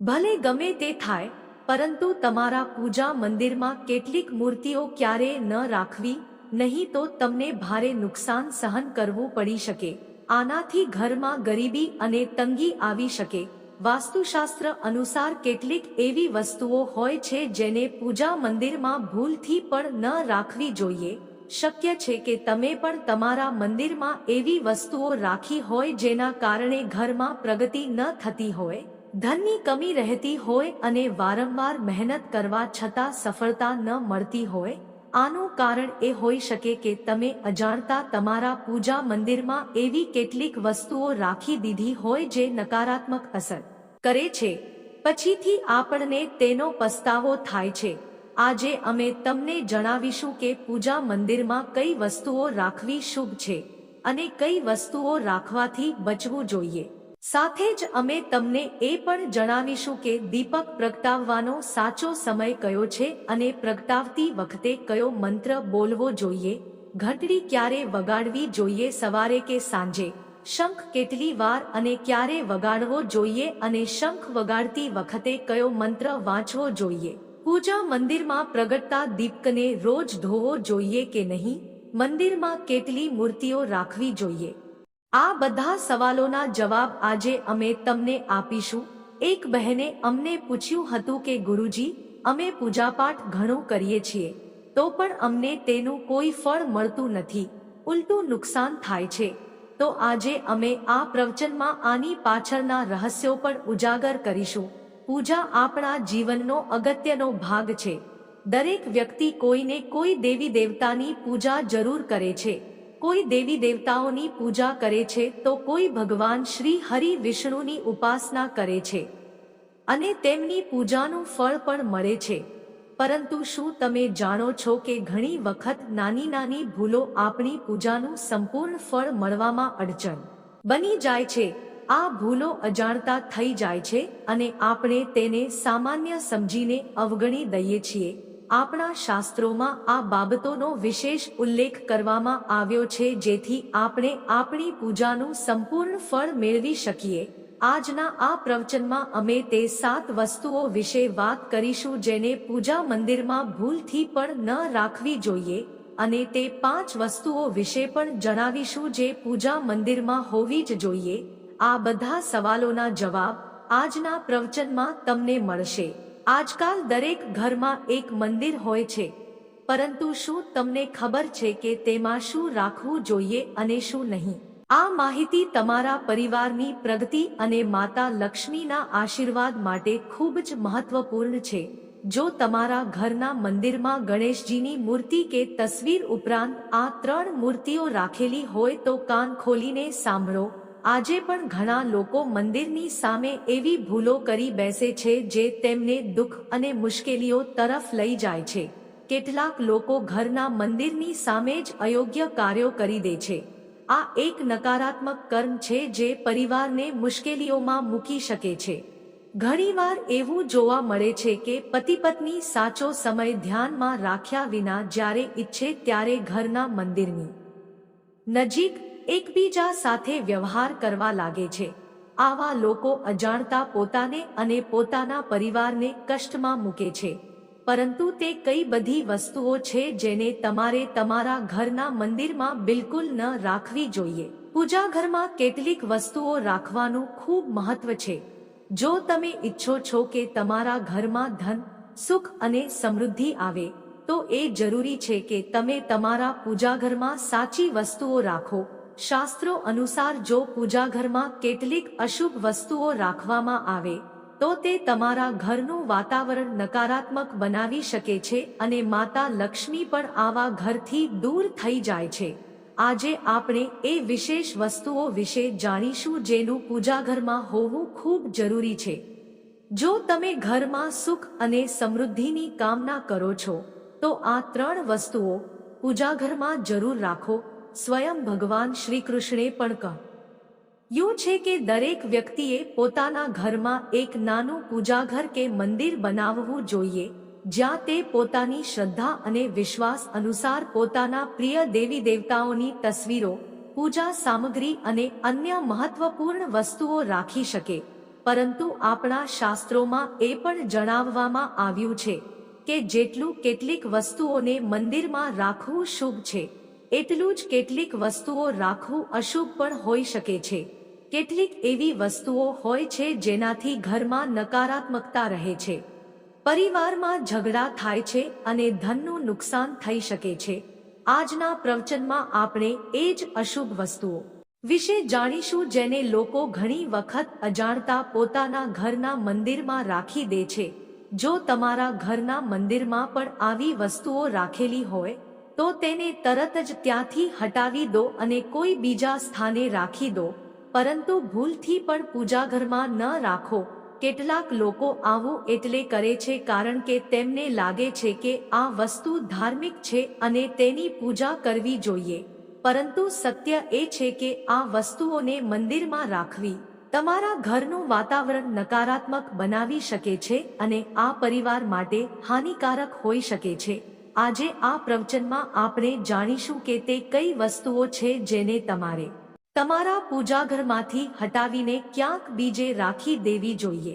ભલે ગમે તે થાય, પરંતુ તમારા પૂજા મંદિરમાં કેટલીક મૂર્તિઓ ક્યારેય ન રાખવી, નહીં તો તમને ભારે નુકસાન સહન કરવું પડી શકે. આનાથી ઘરમાં ગરીબી અને તંગી આવી શકે. વાસ્તુશાસ્ત્ર અનુસાર કેટલીક એવી વસ્તુઓ હોય છે જેને પૂજા મંદિરમાં ભૂલથી પણ ન રાખવી જોઈએ. શક્ય છે કે તમે પણ તમારા મંદિરમાં એવી વસ્તુઓ રાખી હોય જેના કારણે ઘરમાં પ્રગતિ ન થતી હોય. ધનની કમી રહેતી હોય અને વારંવાર મહેનત કરવા છતાં સફળતા ન મળતી હોય, આનું કારણ એ હોઈ શકે કે તમે અજાણતા તમારા પૂજા મંદિરમાં એવી કેટલીક વસ્તુઓ રાખી દીધી હોય જે નકારાત્મક અસર કરે છે. પછીથી આપણને તેનો પસ્તાવો થાય છે. આજે અમે તમને જણાવીશું કે પૂજા મંદિરમાં કઈ વસ્તુઓ રાખવી શુભ છે અને કઈ વસ્તુઓ રાખવાથી બચવું જોઈએ. સાથે જ અમે તમને એ પણ જણાવીશું કે દીપક પ્રગટાવવાનો સાચો સમય કયો છે અને પ્રગટાવતી વખતે કયો મંત્ર બોલવો જોઈએ, ઘંટડી ક્યારે વગાડવી જોઈએ સવારે કે સાંજે, શંખ કેટલી વાર અને ક્યારે વગાડવો જોઈએ અને શંખ વગાડતી વખતે કયો મંત્ર વાંચવો જોઈએ, પૂજા મંદિરમાં પ્રગટતા દીપકને રોજ ધોવો જોઈએ કે નહીં, મંદિરમાં કેટલી મૂર્તિઓ રાખવી જોઈએ. આ બધા સવાલોના જવાબ આજે અમે તમને આપીશું. એક બહેને અમને પૂછ્યું હતું કે, ગુરુજી, અમે પૂજાપાઠ ઘણું કરીએ છીએ, તો પણ અમને તેનું કોઈ ફળ મળતું નથી. ઉલટું નુકસાન થાય છે. તો આજે અમે આ પ્રવચનમાં આની પાછળના રહસ્યો પણ ઉજાગર કરીશું. પૂજા આપણા જીવનનો અગત્યનો ભાગ છે. દરેક વ્યક્તિ કોઈને કોઈ દેવી દેવતાની પૂજા જરૂર કરે છે. કોઈ દેવી દેવતાઓની પૂજા કરે છે તો કોઈ ભગવાન શ્રી હરિ વિષ્ણુની ઉપાસના કરે છે. અને તેમની પૂજાનું ફળ પણ મળે છે. પરંતુ શું તમે જાણો છો કે ઘણી વખત નાની નાની ભૂલો આપણી પૂજાનું સંપૂર્ણ ફળ મળવામાં અડચણ બની જાય છે? આ ભૂલો અજાણતા થઈ જાય છે અને આપણે તેને સામાન્ય સમજીને અવગણી દઈએ છીએ. આપણા શાસ્ત્રોમાં આ બાબતોનો વિશેષ ઉલ્લેખ કરવામાં આવ્યો છે, જેથી આપણે આપણી પૂજાનું સંપૂર્ણ ફળ મેળવી શકીએ. આજના આ પ્રવચનમાં અમે તે સાત વસ્તુઓ વિશે વાત કરીશું જેને પૂજા મંદિરમાં ભૂલથી પણ ન રાખવી જોઈએ અને તે પાંચ વસ્તુઓ વિશે પણ જણાવીશું જે પૂજા મંદિરમાં હોવી જ જોઈએ. આ બધા સવાલોના જવાબ આજના પ્રવચનમાં તમને મળશે. આજકાલ દરેક ઘરમાં એક મંદિર હોય છે. પરંતુ શું તમને ખબર છે કે તેમાં શું રાખવું જોઈએ અને શું નહીં? આ માહિતી તમારા પરિવારની પ્રગતિ અને માતા લક્ષ્મીના આશીર્વાદ માટે ખૂબ જ મહત્વપૂર્ણ છે. જો તમારા ઘરના મંદિરમાં ગણેશજીની મૂર્તિ કે તસવીર ઉપરાંત આ ત્રણ મૂર્તિઓ રાખેલી હોય તો કાન ખોલીને સાંભળો. આજે પણ ઘણા લોકો મંદિરની સામે એવી ભૂલો કરી બેસે છે જે તેમને દુઃખ અને મુશ્કેલીઓ તરફ લઈ જાય છે. કેટલાક લોકો ઘરના મંદિરની સામે જ અયોગ્ય કાર્યો કરી દે છે. આ એક નકારાત્મક કર્મ છે જે પરિવારને મુશ્કેલીઓમાં મૂકી શકે છે. ઘણીવાર એવું જોવા મળે છે કે પતિ પત્ની સાચો સમય ધ્યાનમાં રાખ્યા વિના જ્યારે ઈચ્છે ત્યારે ઘરના મંદિરની નજીક એકબીજા સાથે વ્યવહાર કરવા લાગે છે. આવા લોકો અજાણતા પોતાને અને પોતાના પરિવારને કષ્ટમાં મૂકે છે. પરંતુ તે કઈ બધી વસ્તુઓ છે જેને તમારે તમારા ઘરના મંદિરમાં બિલકુલ ન રાખવી જોઈએ. પૂજા ઘરમાં કેટલીક વસ્તુઓ રાખવાનું ખૂબ મહત્વ છે. જો તમે ઈચ્છો છો કે તમારા ઘરમાં ધન, સુખ અને સમૃદ્ધિ આવે, તો એ જરૂરી છે કે તમે તમારા પૂજાઘરમાં સાચી વસ્તુઓ રાખો. શાસ્ત્રો અનુસાર જો પૂજાઘરમાં કેટલીક અશુભ વસ્તુઓ રાખવામાં આવે, તો તે તમારા ઘરનું વાતાવરણ નકારાત્મક બનાવી શકે છે અને માતા લક્ષ્મી પણ આવા ઘરથી દૂર થઈ જાય છે. આજે આપણે એ વિશેષ વસ્તુઓ વિશે જાણીશું જેનું પૂજાઘરમાં હોવું ખૂબ જરૂરી છે. જો તમે ઘરમાં સુખ અને સમૃદ્ધિની કામના કરો છો, તો આ ત્રણ વસ્તુઓ પૂજાઘરમાં જરૂર રાખો. સ્વયં ભગવાન શ્રી કૃષ્ણે પણ કહ્યું. છે કે દરેક વ્યક્તિએ પોતાના ઘરમાં એક નાનું પૂજાઘર કે મંદિર બનાવવું જોઈએ, જ્યાં તે પોતાની શ્રદ્ધા અને વિશ્વાસ અનુસાર પોતાના પ્રિય દેવી દેવતાઓની તસવીરો, પૂજા સામગ્રી અને અન્ય મહત્વપૂર્ણ વસ્તુઓ રાખી શકે. પરંતુ આપણા શાસ્ત્રોમાં એ પણ જણાવવામાં આવ્યું છે કે જેટલું કેટલીક વસ્તુઓને મંદિરમાં રાખવું શુભ છે. એટલું જ કેટલીક વસ્તુઓ રાખવું અશુભ પણ હોઈ શકે છે. કેટલીક એવી વસ્તુઓ હોય છે જેનાથી ઘરમાં નકારાત્મકતા રહે છે. પરિવારમાં ઝઘડા થાય છે અને ધનનું નુકસાન થઈ શકે છે. આજના પ્રવચનમાં આપણે એ જ અશુભ વસ્તુઓ વિશે જાણીશું જેને લોકો ઘણી વખત અજાણતા પોતાના ઘરના મંદિરમાં રાખી દે છે. જો તમારા ઘરના મંદિરમાં પણ આવી વસ્તુઓ રાખેલી હોય તો તેને તરત જ ત્યાંથી હટાવી દો અને કોઈ બીજા સ્થાને રાખી દો. પરંતુ ભૂલથી પણ પૂજાઘરમાં ન રાખો. કેટલાક લોકો આવું એટલે કરે છે કારણ કે તેમને લાગે છે કે આ વસ્તુ ધાર્મિક છે અને તેની પૂજા કરવી જોઈએ. પરંતુ સત્ય એ છે કે આ વસ્તુઓને મંદિરમાં રાખવી. તમારા ઘરનું વાતાવરણ નકારાત્મક બનાવી શકે છે અને આ પરિવાર માટે હાનિકારક હોઈ શકે છે. આજે આ પ્રવચનમાં આપણે જાણીશું કે તે કઈ વસ્તુઓ છે જેને તમારે તમારા પૂજાઘરમાંથી હટાવીને ક્યાંક બીજે રાખી દેવી જોઈએ.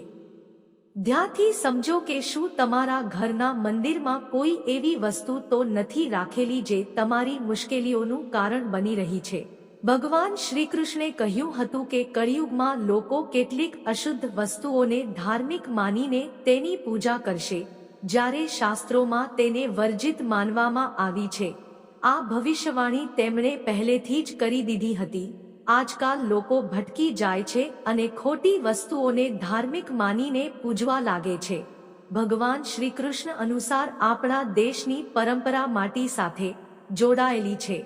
ધ્યાનથી સમજો કે શું તમારા ઘરના મંદિરમાં કોઈ એવી વસ્તુ તો નથી રાખેલી જે તમારી મુશ્કેલીઓનું કારણ બની રહી છે. ભગવાન શ્રી કૃષ્ણે કહ્યું હતું કે કળિયુગમાં લોકો કેટલીક અશુદ્ધ વસ્તુઓને ધાર્મિક માનીને તેની પૂજા કરશે. જ્યારે શાસ્ત્રોમાં તેને વર્જિત માનવામાં આવી છે. આ ભવિષ્યવાણી તેમણે પહેલેથી જ કરી દીધી હતી. આજકાલ લોકો ભટકી જાય છે અને ખોટી વસ્તુઓને ધાર્મિક માનીને પૂજવા લાગે છે. ભગવાન શ્રી કૃષ્ણ અનુસાર આપણા દેશની પરંપરા માટી સાથે જોડાયેલી છે.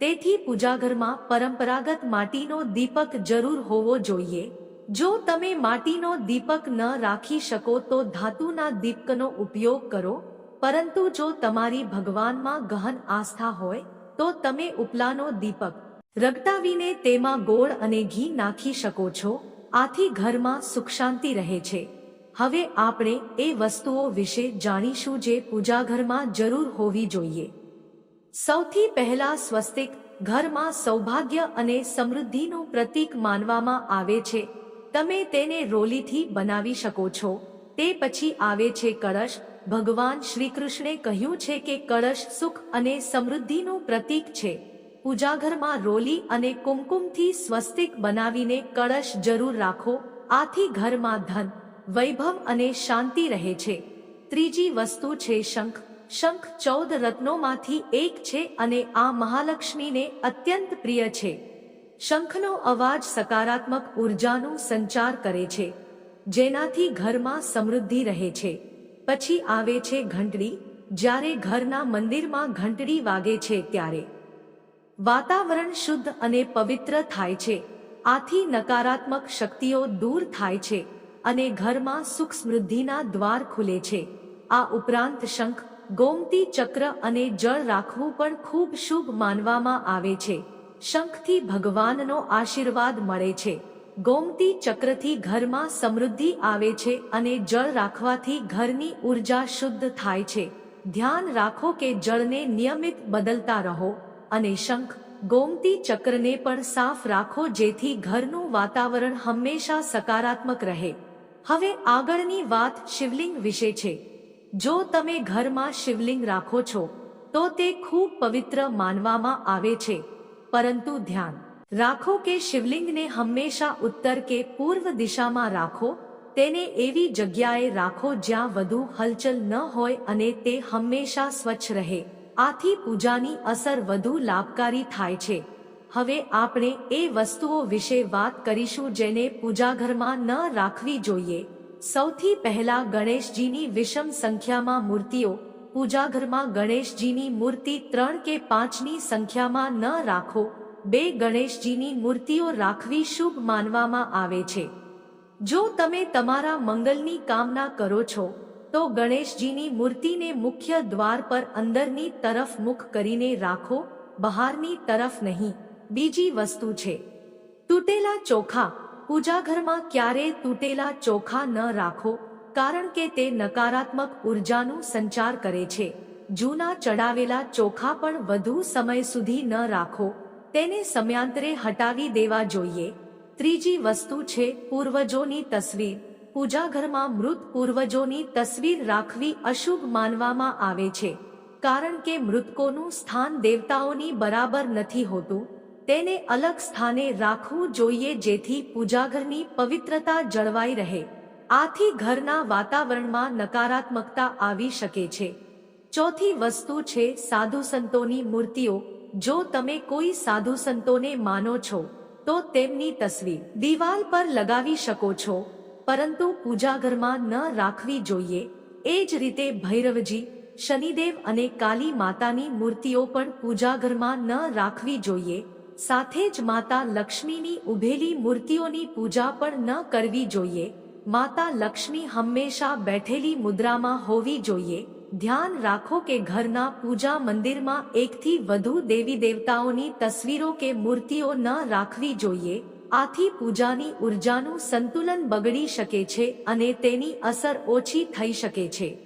તેથી પૂજાઘરમાં પરંપરાગત માટીનો દીપક જરૂર હોવો જોઈએ. જો તમે માટીનો દીપક ન રાખી શકો તો ધાતુના દીપકનો ઉપયોગ કરો, પરંતુ જો તમારી ભગવાનમાં ગહન આસ્થા હોય, તો તમે ઉપલાનો દીપક રગટાવીને તેમાં ગોળ અને ઘી નાખી શકો છો, આથી ઘરમાં સુખ શાંતિ રહે છે. હવે આપણે એ વસ્તુઓ વિશે જાણીશું જે પૂજાઘરમાં જરૂર હોવી જોઈએ. સૌથી પહેલા સ્વસ્તિક ઘરમાં સૌભાગ્ય અને સમૃદ્ધિનું પ્રતીક માનવામાં આવે છે. તમે તેને રોલીથી બનાવી શકો છો. તે પછી આવે છે કળશ. ભગવાન શ્રી કૃષ્ણે કહ્યું છે કે કળશ સુખ અને સમૃદ્ધિનું પ્રતીક છે. પૂજાઘરમાં રોલી અને કુમકુમથી સ્વસ્તિક બનાવીને કળશ જરૂર રાખો. આથી ઘરમાં ધન, વૈભવ અને શાંતિ રહે છે. ત્રીજી વસ્તુ છે શંખ. શંખ ચૌદ રત્નોમાંથી એક છે અને આ મહાલક્ષ્મીને અત્યંત પ્રિય છે. શંખનો અવાજ સકારાત્મક ઉર્જાનું સંચાર કરે છે, જેનાથી ઘરમાં સમૃદ્ધિ રહે છે. પછી આવે છે ઘંટડી, જ્યારે ઘરના મંદિરમાં ઘંટડી વાગે છે ત્યારે. વાતાવરણ શુદ્ધ અને પવિત્ર થાય છે, આથી નકારાત્મક શક્તિઓ દૂર થાય છે અને ઘરમાં સુખ સમૃદ્ધિના દ્વાર ખુલે છે. આ ઉપરાંત શંખ, ગોમતી ચક્ર અને જળ રાખવું પણ ખૂબ શુભ માનવામાં આવે છે. શંખથી ભગવાનનો આશીર્વાદ મળે છે. ગોમતી ચક્રથી ઘરમાં સમૃદ્ધિ આવે છે અને જળ રાખવાથી ઘરની ઊર્જા શુદ્ધ થાય છે. ધ્યાન રાખો કે જળને નિયમિત બદલતા રહો અને શંખ, ગોમતી ચક્રને પણ સાફ રાખો જેથી ઘરનું વાતાવરણ હંમેશા સકારાત્મક રહે. હવે આગળની વાત શિવલિંગ વિશે છે. જો તમે ઘરમાં શિવલિંગ રાખો છો, તો તે ખૂબ પવિત્ર માનવામાં આવે છે. પરંતુ ધ્યાન. રાખો કે શિવલિંગને હંમેશા ઉત્તર કે પૂર્વ દિશામાં રાખો, તેને એવી જગ્યાએ રાખો જ્યાં વધુ હલચલ ન હોય અને તે હંમેશા સ્વચ્છ રહે. આથી પૂજાની અસર વધુ લાભકારી થાય છે. હવે આપણે એ વસ્તુઓ વિશે વાત કરીશું જેને પૂજાઘરમાં ન રાખવી જોઈએ. સૌથી પહેલા ગણેશજીની વિષમ સંખ્યામાં મૂર્તિઓ પૂજાઘરમાં ગણેશજીની મૂર્તિ ત્રણ કે પાંચની સંખ્યામાં ન રાખો. બે ગણેશજીની મૂર્તિઓ રાખવી શુભ માનવામાં આવે છે. જો તમે તમારા મંગલની કામના કરો છો, તો ગણેશજીની મૂર્તિને મુખ્ય દ્વાર પર અંદરની તરફ મુખ કરીને રાખો, બહારની તરફ નહીં. બીજી વસ્તુ છે. તૂટેલા ચોખા. પૂજાઘરમાં ક્યારેય તૂટેલા ચોખા ન રાખો. કારણ કે તે નકારાત્મક ઉર્જાનું સંચાર કરે છે. જૂના ચડાવેલા ચોખા પણ વધુ સમય સુધી ન રાખો. તેને સમયાંતરે હટાવી દેવા જોઈએ. ત્રીજી વસ્તુ છે પૂર્વજોની તસવીર. પૂજાઘરમાં મૃત પૂર્વજોની તસવીર રાખવી અશુભ માનવામાં આવે છે. કારણ કે મૃતકોનું સ્થાન દેવતાઓની બરાબર નથી હોતું. તેને અલગ સ્થાને રાખવું જોઈએ જેથી પૂજાઘરની પવિત્રતા જળવાઈ રહે. આથી ઘરના વાતાવરણમાં નકારાત્મકતા આવી શકે છે. ચોથી વસ્તુ છે સાધુ સંતોની મૂર્તિઓ. જો તમે કોઈ સાધુ સંતોને માનો છો, તો તેમની તસવીર દિવાલ પર લગાવી શકો છો. પરંતુ પૂજાઘરમાં ન રાખવી જોઈએ. એ જ રીતે ભૈરવજી, શનિદેવ અને કાલી માતાની મૂર્તિઓ પણ પૂજાઘરમાં ન રાખવી જોઈએ. સાથે જ માતા લક્ષ્મીની ઉભેલી મૂર્તિઓની પૂજા પણ ન કરવી જોઈએ. માતા લક્ષ્મી હંમેશા બેઠેલી મુદ્રામાં હોવી જોઈએ. ધ્યાન રાખો કે ઘરના પૂજા મંદિરમાં એકથી વધુ દેવી દેવતાઓની તસવીરો કે મૂર્તિઓ ન રાખવી જોઈએ. આથી પૂજાની ઉર્જાનું સંતુલન બગડી શકે છે અને તેની અસર ઓછી થઈ શકે છે.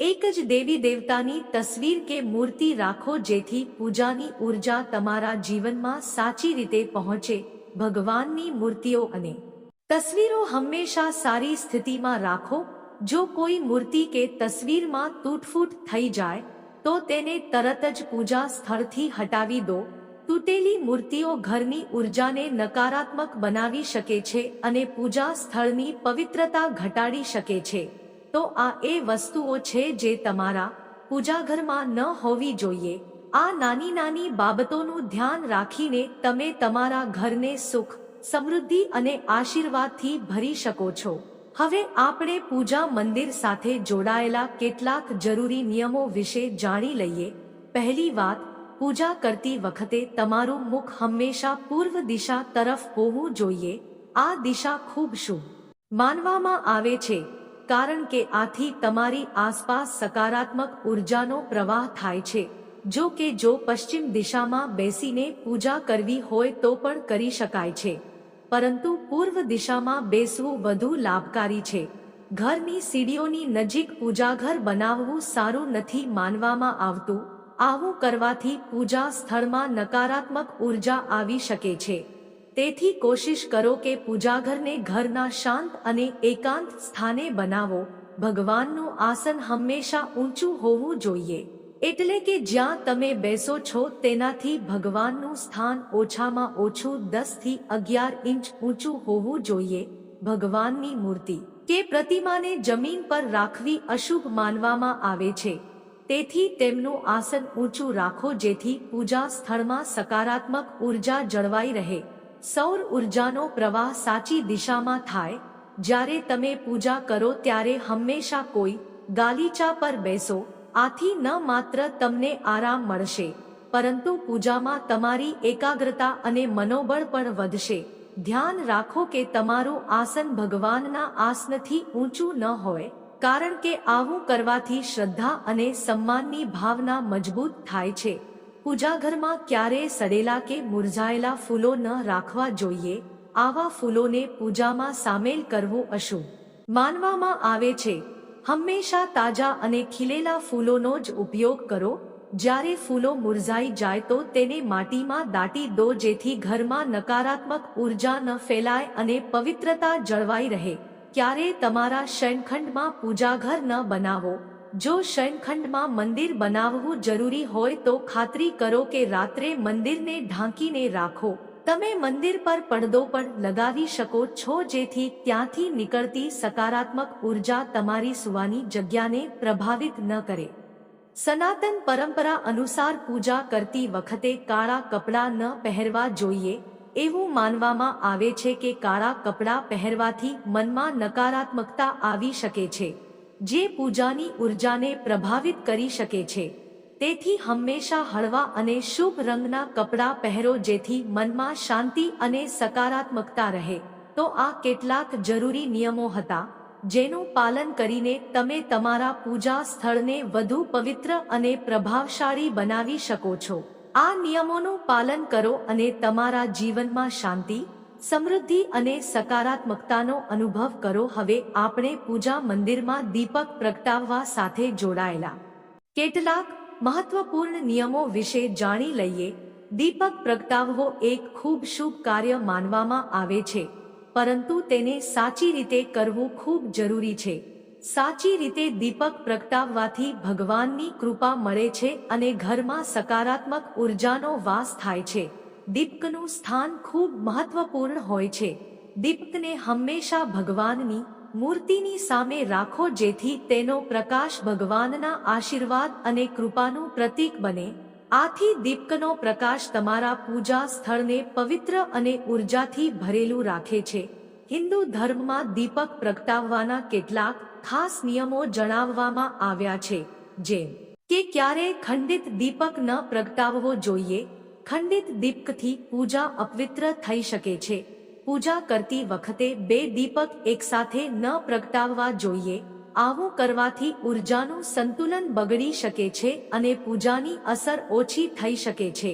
એક જ દેવી દેવતાની તસવીર કે મૂર્તિ રાખો જેથી પૂજાની ઊર્જા તમારા જીવનમાં સાચી રીતે પહોંચે. ભગવાનની મૂર્તિઓ અને તસવીરો હંમેશા સારી સ્થિતિમાં રાખો. જો કોઈ મૂર્તિ કે તસવીરમાં તૂટફૂટ થઈ જાય, તો તેને તરત જ પૂજા સ્થળથી હટાવી દો. તૂટેલી મૂર્તિઓ ઘરની ઉર્જાને નકારાત્મક બનાવી શકે છે અને પૂજા સ્થળની પવિત્રતા ઘટાડી શકે છે. તો આ એ વસ્તુઓ છે જે તમારા પૂજાઘરમાં ન હોવી જોઈએ. આ નાની નાની બાબતોનું ધ્યાન રાખીને તમે તમારા ઘરને સુખ સમૃદ્ધિ અને આશીર્વાદથી ભરી શકો છો. હવે આપણે પૂજા મંદિર સાથે જોડાયેલા કેટલાક જરૂરી નિયમો વિશે જાણી લઈએ. પહેલી વાત, પૂજા કરતી વખતે તમારું મુખ હંમેશા પૂર્વ દિશા તરફ હોવું જોઈએ. આ દિશા ખૂબ શુભ માનવામાં આવે છે, કારણ કે આથી તમારી આસપાસ સકારાત્મક ઉર્જાનો પ્રવાહ થાય છે. જો કે જો પશ્ચિમ દિશામાં બેસીને પૂજા કરવી હોય તો પણ કરી શકાય છે. પરંતુ પૂર્વ દિશામાં બેસવું વધુ લાભકારી છે. ઘરની સીડીઓની નજીક પૂજાઘર બનાવવું સારું નથી માનવામાં આવતું. આવું કરવાથી પૂજા સ્થળમાં નકારાત્મક ઊર્જા આવી શકે છે. તેથી કોશિશ કરો કે પૂજાઘરને ઘરના શાંત અને એકાંત સ્થાને બનાવો. ભગવાનનું આસન હંમેશા ઊંચું હોવું જોઈએ. એટલે કે જ્યાં તમે બેસો છો તેનાથી ભગવાનનું સ્થાન ઓછામાં ઓછું દસથી અગિયાર ઇંચ ઊંચું હોવું જોઈએ, ભગવાનની મૂર્તિ, કે પ્રતિમાને જમીન પર રાખવી અશુભ માનવામાં આવે છે. તેથી તેમનું આસન ઊંચું રાખો જેથી પૂજા સ્થળમાં સકારાત્મક ઊર્જા જળવાઈ રહે. સૌર ઉર્જાનો પ્રવાહ સાચી દિશામાં થાય. જ્યારે તમે પૂજા કરો ત્યારે હંમેશા કોઈ ગાલીચા પર બેસો આથી ન માત્ર તમને આરામ મળશે, પરંતુ પૂજામાં તમારી એકાગ્રતા અને મનોબળ પણ વધશે. ધ્યાન રાખો કે તમારું આસન ભગવાનના આસનથી ઊંચું ન હોય, કારણ કે આવું કરવાથી શ્રદ્ધા અને સન્માનની ભાવના મજબૂત થાય છે. પૂજાઘરમાં ક્યારેય સડેલા કે મુરઝાયેલા ફૂલો ન રાખવા જોઈએ, આવા ફૂલોને પૂજામાં સામેલ કરવું અશુભ. માનવામાં આવે છે હંમેશા તાજા અને ખીલેલા ફૂલોનો જ ઉપયોગ કરો. જ્યારે ફૂલો મુરઝાઈ જાય તો તેને માટીમાં દાટી દો જેથી ઘરમાં નકારાત્મક ઊર્જા ન ફેલાય અને પવિત્રતા જળવાઈ રહે. ક્યારે તમારા શયનખંડમાં પૂજાઘર ન બનાવો. જો શયનખંડમાં મંદિર બનાવવું જરૂરી હોય તો ખાતરી કરો કે રાત્રે મંદિરને ઢાંકીને રાખો. તમે મંદિર પર પડદો પણ લગાવી શકો છો જેથી ત્યાંથી નીકળતી સકારાત્મક ઊર્જા તમારી સુવાની જગ્યાને પ્રભાવિત ન કરે. સનાતન પરંપરા અનુસાર પૂજા કરતી વખતે કાળા કપડાં ન પહેરવા જોઈએ. એવું માનવામાં આવે છે કે કાળા કપડાં પહેરવાથી મનમાં નકારાત્મકતા આવી શકે છે, જે પૂજાની ઉર્જાને પ્રભાવિત કરી શકે છે. તેથી હંમેશા હળવા અને શુભ રંગના કપડાં પહેરો જેથી મનમાં શાંતિ અને સકારાત્મકતા રહે. તો આ કેટલાક જરૂરી નિયમો હતા, જેનું પાલન કરીને તમે તમારા પૂજા સ્થળને વધુ પવિત્ર અને પ્રભાવશાળી બનાવી શકો છો. આ નિયમોનું પાલન કરો અને તમારા જીવનમાં શાંતિ, સમૃદ્ધિ અને સકારાત્મકતાનો અનુભવ કરો. હવે આપણે પૂજા મંદિરમાં દીપક પ્રગટાવવા સાથે જોડાયેલા. કેટલાક મહત્વપૂર્ણ નિયમો વિશે જાણી લઈએ. દીપક પ્રગટાવવો એક ખૂબ શુભ કાર્ય માનવામાં આવે છે. પરંતુ તેને સાચી રીતે કરવું ખૂબ જરૂરી છે. સાચી રીતે દીપક પ્રગટાવવાથી ભગવાનની કૃપા મળે છે અને ઘરમાં સકારાત્મક ઉર્જાનો વાસ થાય છે. દીપકનું સ્થાન ખૂબ મહત્વપૂર્ણ હોય છે. દીપકને હંમેશા ભગવાનની મૂર્તિની સામે રાખો જેથી તેનો પ્રકાશ ભગવાનના આશીર્વાદ અને કૃપાનું પ્રતીક બને. આથી દીપકનો પ્રકાશ તમારા પૂજા સ્થળને પવિત્ર અને ઉર્જાથી ભરેલું રાખે છે. હિન્દુ ધર્મમાં દીપક પ્રગટાવવાના કેટલાક ખાસ નિયમો જણાવવામાં આવ્યા છે. જેમ કે ક્યારે ખંડિત દીપક ન પ્રગટાવવો જોઈએ. ખંડિત દીપકથી પૂજા અપવિત્ર થઈ શકે છે. પૂજા કરતી વખતે બે દીપક એકસાથે ન પ્રગટાવવા જોઈએ. આવું કરવાથી ઉર્જાનું સંતુલન બગડી શકે છે અને પૂજાની અસર ઓછી થઈ શકે છે.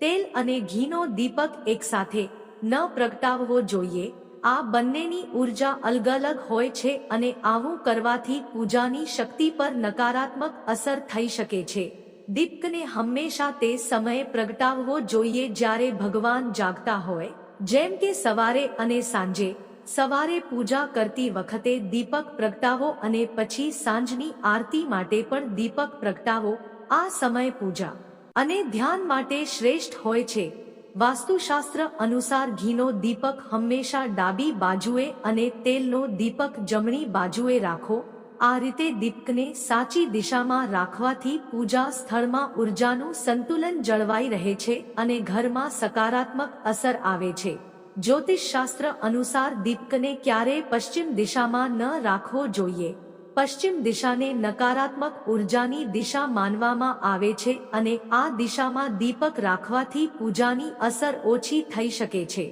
તેલ અને ઘીનો દીપક એકસાથે ન પ્રગટાવવો જોઈએ. આ બંનેની ઊર્જા અલગ અલગ હોય છે અને આવું કરવાથી પૂજાની શક્તિ પર નકારાત્મક અસર થઈ શકે છે. દીપકને હંમેશા તે સમયે પ્રગટાવવો જોઈએ જ્યારે ભગવાન જાગતા હોય. જેમ કે સવારે અને સાંજે. સવારે પૂજા કરતી વખતે દીપક પ્રગટાવો અને પછી સાંજની આરતી માટે પણ દીપક પ્રગટાવો. આ સમય પૂજા. અને ધ્યાન માટે શ્રેષ્ઠ હોય છે. વાસ્તુશાસ્ત્ર અનુસાર ઘીનો દીપક હંમેશા ડાબી બાજુએ અને તેલનો દીપક જમણી બાજુએ રાખો. આ રીતે દીપકને સાચી દિશામાં રાખવાથી પૂજા સ્થળમાં ઉર્જાનું સંતુલન જળવાઈ રહે છે અને ઘરમાં સકારાત્મક અસર આવે છે. જ્યોતિષશાસ્ત્ર અનુસાર દીપકને ક્યારેય પશ્ચિમ દિશામાં ન રાખવો જોઈએ. પશ્ચિમ દિશાને નકારાત્મક ઉર્જાની દિશા માનવામાં આવે છે અને આ દિશામાં દીપક રાખવાથી પૂજાની અસર ઓછી થઈ શકે છે.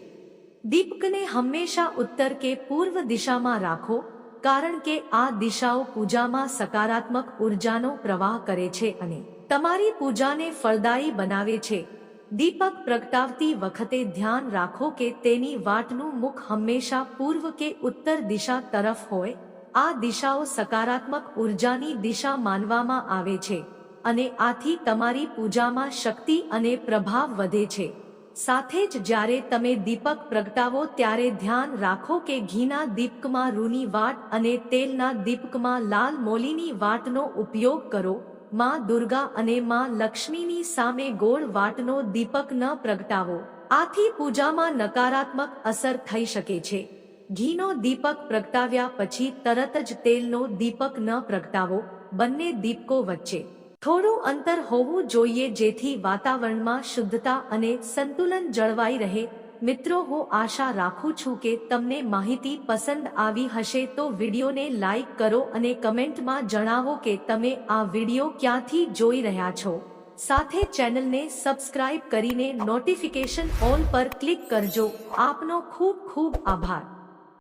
દીપકને હંમેશા ઉત્તર કે પૂર્વ દિશામાં રાખો કારણ કે આ દિશાઓ પૂજામાં સકારાત્મક ઉર્જાનો પ્રવાહ કરે છે અને તમારી પૂજાને ફળદાયી બનાવે છે. દીપક પ્રગટાવતી વખતે ધ્યાન રાખો કે તેની વાટનું મુખ હંમેશા પૂર્વ કે ઉત્તર દિશા તરફ હોય. આ દિશાઓ સકારાત્મક ઉર્જાની દિશા માનવામાં આવે છે અને આથી તમારી પૂજામાં શક્તિ અને પ્રભાવ વધે છે. સાથે જ જ્યારે તમે દીપક પ્રગટાવો ત્યારે ધ્યાન રાખો કે ઘીના દીપકમાં રૂની વાટ અને તેલના દીપકમાં લાલ મોલીની વાટનો ઉપયોગ કરો. માં દુર્ગા અને માં લક્ષ્મીની સામે ગોળ વાટનો દીપક ન પ્રગટાવો. આથી પૂજામાં નકારાત્મક અસર થઈ શકે છે. ઘીનો દીપક પ્રગટાવ્યા પછી તરત જ તેલનો દીપક ન પ્રગટાવો. બંને દીપકો વચ્ચે થોડું અંતર હોવું જોઈએ જેથી વાતાવરણમાં શુદ્ધતા અને સંતુલન જળવાઈ રહે. મિત્રો, હું આશા રાખું છું કે તમને માહિતી પસંદ આવી હશે, તો વિડીયોને લાઈક કરો અને કમેન્ટમાં જણાવો કે તમે આ વીડિયો ક્યાંથી જોઈ રહ્યા છો. સાથે ચેનલને સબસ્ક્રાઇબ કરીને નોટિફિકેશન ઓલ પર ક્લિક કરજો. આપનો ખૂબ ખૂબ આભાર.